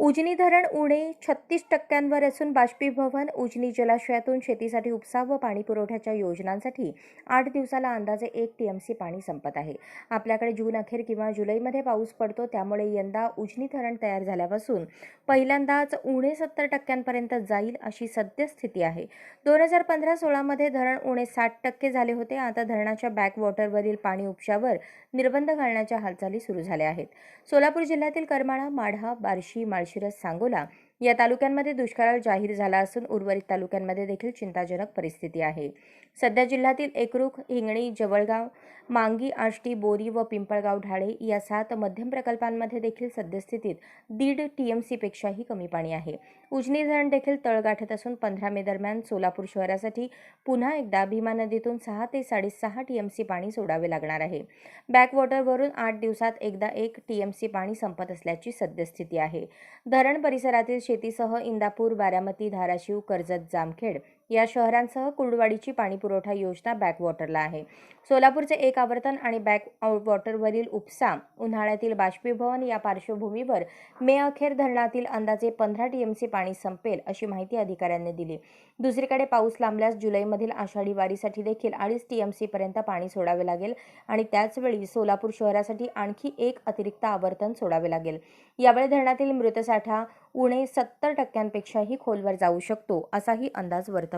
उजनी धरण उणे छत्तीस टक्क्यांवर असून बाष्पीभवन उजनी जलाशयातून शेतीसाठी उपसा व पाणी पुरवठ्याच्या योजनांसाठी आठ दिवसाला अंदाजे एक टीएमसी पाणी संपत आहे. आपल्याकडे जून अखेर किंवा जुलैमध्ये पाऊस पडतो त्यामुळे यंदा उजनी धरण तयार झाल्यापासून पहिल्यांदाच उणे सत्तर टक्क्यांपर्यंत जाईल अशी सद्यस्थिती आहे. दोन हजार पंधरा सोळामध्ये धरण उणे साठ टक्के झाले होते. आता धरणाच्या बॅकवॉटरवरील पाणी उपशावर निर्बंध घालण्याच्या हालचाली सुरू झाल्या आहेत. सोलापूर जिल्ह्यातील करमाळा माढा बार्शी माळशिरस सांगोला या तालुक्यांमध्ये दुष्काळ जाहीर झाला असून उर्वरित तालुक्यांमध्ये देखील चिंताजनक परिस्थिती आहे. सध्या जिल्ह्यातील एकरूख हिंगणी जवळगाव मांगी आष्टी बोरी व पिंपळगाव ढाळे या सात मध्यम प्रकल्पांमध्ये देखील सद्यस्थितीत दीड टीएमसीपेक्षाही कमी पाणी आहे. उजनी धरण देखील तळ गाठत असून पंधरा मे दरम्यान सोलापूर शहरासाठी पुन्हा एकदा भीमा नदीतून सहा ते साडेसहा टीएमसी पाणी सोडावे लागणार आहे. बॅकवॉटरवरून आठ दिवसात एकदा एक टीएमसी पाणी संपत असल्याची सद्यस्थिती आहे. धरण परिसरातील शेतीसह इंदापूर बारामती धाराशिव कर्जत जामखेड या शहरांसह कुर्डवाडीची पाणीपुरवठा योजना बॅकवॉटरला आहे. सोलापूरचे एक आवर्तन आणि बॅक वॉटरवरील उपसा उन्हाळ्यातील बाष्पीभवन या पार्श्वभूमीवर मे अखेर धरणातील अंदाजे पंधरा टीएमसी पाणी संपेल अशी माहिती अधिकाऱ्यांनी दिली. दुसरीकडे पाऊस लांबल्यास जुलैमधील आषाढी वारीसाठी देखील अडीच टीएमसी पर्यंत पाणी सोडावे लागेल आणि त्याचवेळी सोलापूर शहरासाठी आणखी एक अतिरिक्त आवर्तन सोडावे लागेल. यावेळी धरणातील मृतसाठा उणे सत्तर टक्क्यांपेक्षाही खोलवर जाऊ शकतो असाही अंदाज वर्तवला